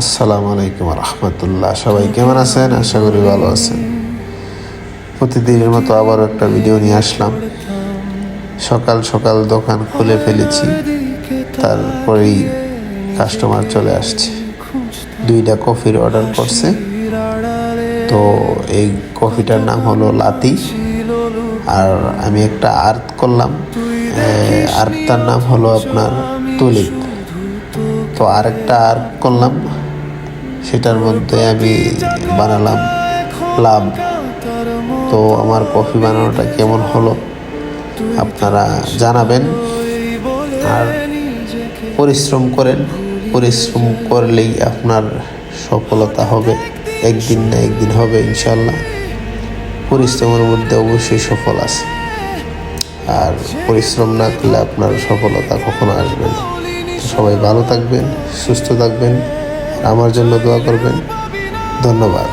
আসসালামু আলাইকুম রহমতুল্লাহ। সবাই কেমন আছেন? আশা করি ভালো আছেন। প্রতিদিনের মতো আবারও একটা ভিডিও নিয়ে আসলাম। সকাল সকাল দোকান খুলে ফেলেছি। তারপরেই কাস্টমার চলে আসছে। দুইটা কফির অর্ডার করছে। তো এই কফিটার নাম হলো লাতি। আর আমি একটা আর্ট করলাম। আর্টটার নাম হলো আপনার তুলিপ। তো আরেকটা আর করলাম। সেটার মধ্যে আমি বানালাম লাভ। তো আমার কফি বানানোটা কেমন হলো আপনারা জানাবেন। আর পরিশ্রম করেন। পরিশ্রম করলেই আপনার সফলতা হবে। একদিন না একদিন হবে ইনশাল্লাহ পরিশ্রমের মধ্যে অবশ্যই সফল আছে। আর পরিশ্রম না করলে আপনার সফলতা কখনো আসবে না। সবাই ভালো থাকবেন সুস্থ থাকবেন আমার জন্য দোয়া করবেন। ধন্যবাদ।